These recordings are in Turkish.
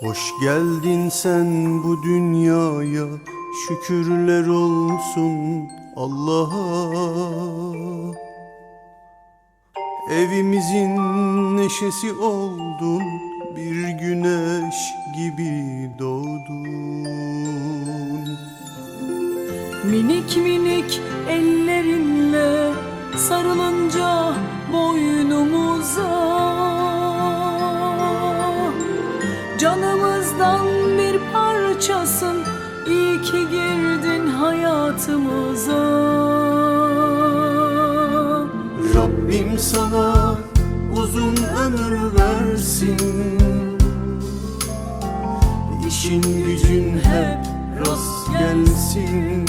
Hoş geldin sen bu dünyaya Şükürler olsun Allah'a. Evimizin neşesi oldun Bir güneş gibi doğdun. Minik minik ellerinle sarılınca parçasın iyi ki girdin hayatımıza. Rabbim sana uzun ömür versin. İşin gücün hep rast gelsin.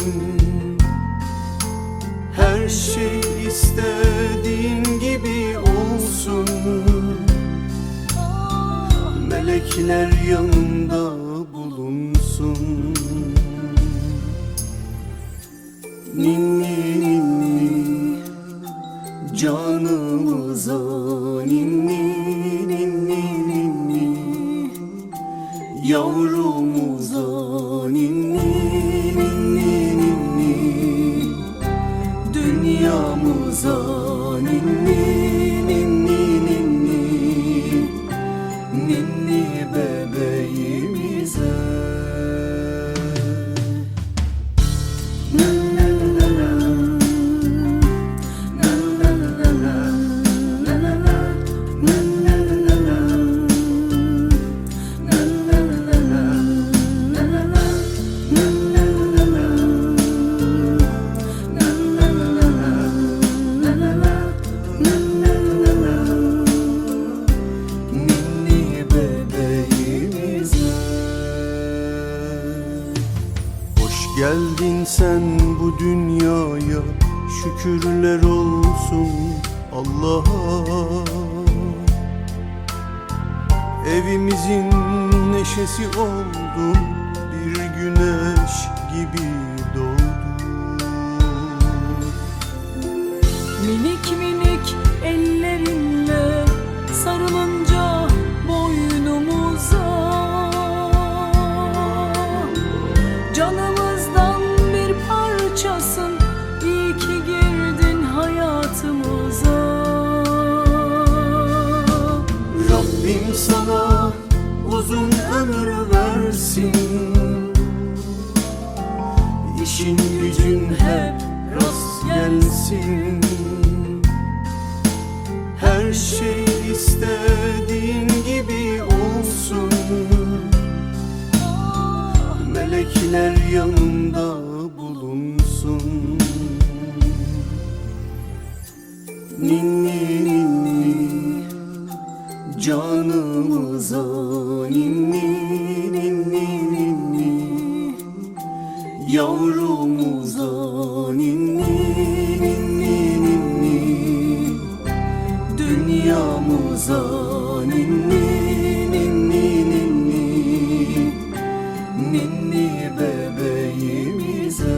Her şey istediğin gibi olsun. Melekler yanında bulunsun Ninni ninni Canımıza. Ninni ninni ninni Yavrumuza. Ninni geldin sen bu dünyaya Şükürler olsun Allah'a. Evimizin neşesi oldun Bir güneş gibi doğdun Minik minik ellerinle sarılınca sana uzun ömür versin. İşin gücün hep rast gelsin. Her şey istediğin gibi olsun. Melekler yanında bulunsun. Ninni Canımıza ninni ninni ninni Yavrumuza ninni ninni ninni Dünyamıza ninni ninni ninni Ninni bebeğimize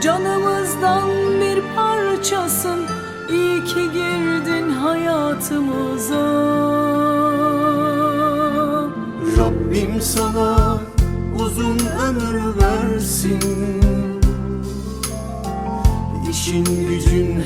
Canımızdan bir parça parçasın. İyi ki girdin hayatımıza. Rabbim sana uzun ömür versin. İşin gücün